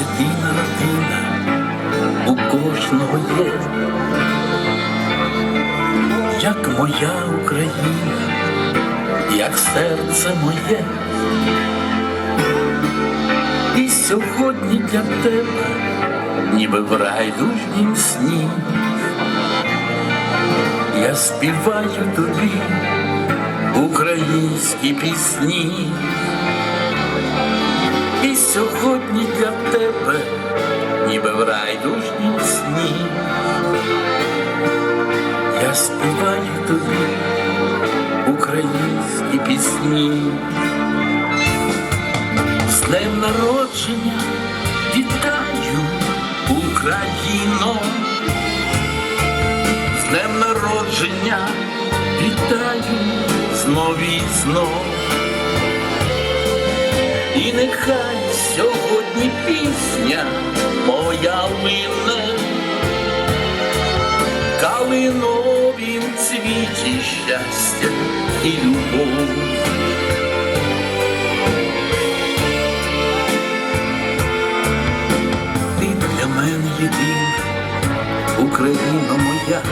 Єдина родина у кожного є, як моя Україна, як серце моє. І сьогодні для тебе, ніби в райдужнім сні, я співаю тобі українські пісні. І сьогодні для тебе, ніби в райдужнім сні, я співаю тобі українські пісні. З днем народження вітаю Україно, з днем народження вітаю знов і знов. І нехай сьогодні пісня моя лине, калиновім цвіті щастя і любов. Ти для мене єдина, Україна моя,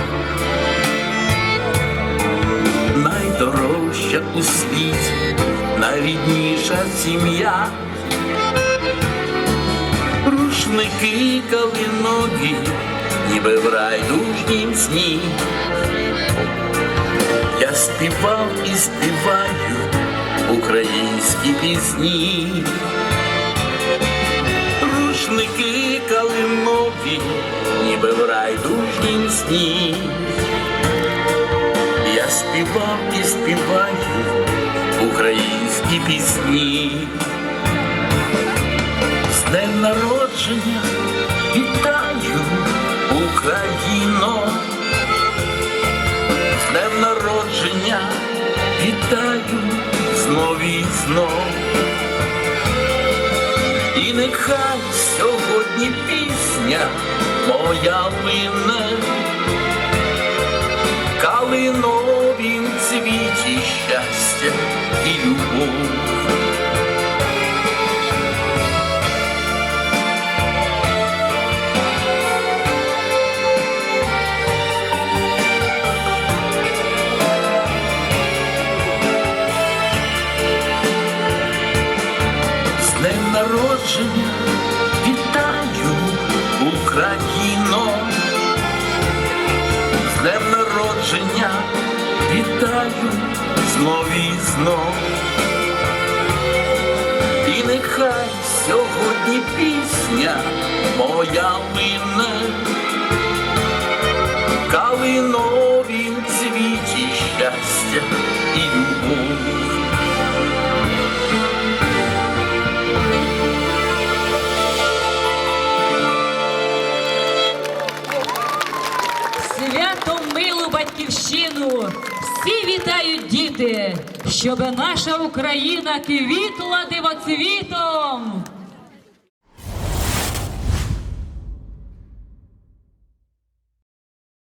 найдорожча у світі, найрідніша сім'я. Рушники калинові, ніби в райдужнім сні. Я співав і співаю українські пісні. Рушники калинові, ніби в райдужнім сні. Я співав і співаю українські пісні. Народження вітаю Україно. З днем народження вітаю знов і знов. І нехай сьогодні пісня моя лине, калиновім цвіті щастя і любов. Народження вітаю Україно, з днем народження! Вітаю знов і знов. І нехай сьогодні пісня моя лине, калиновім цвіті щастя Свято милу батьківщину! Всі вітають діти, щоб наша Україна квітла дивоцвітом.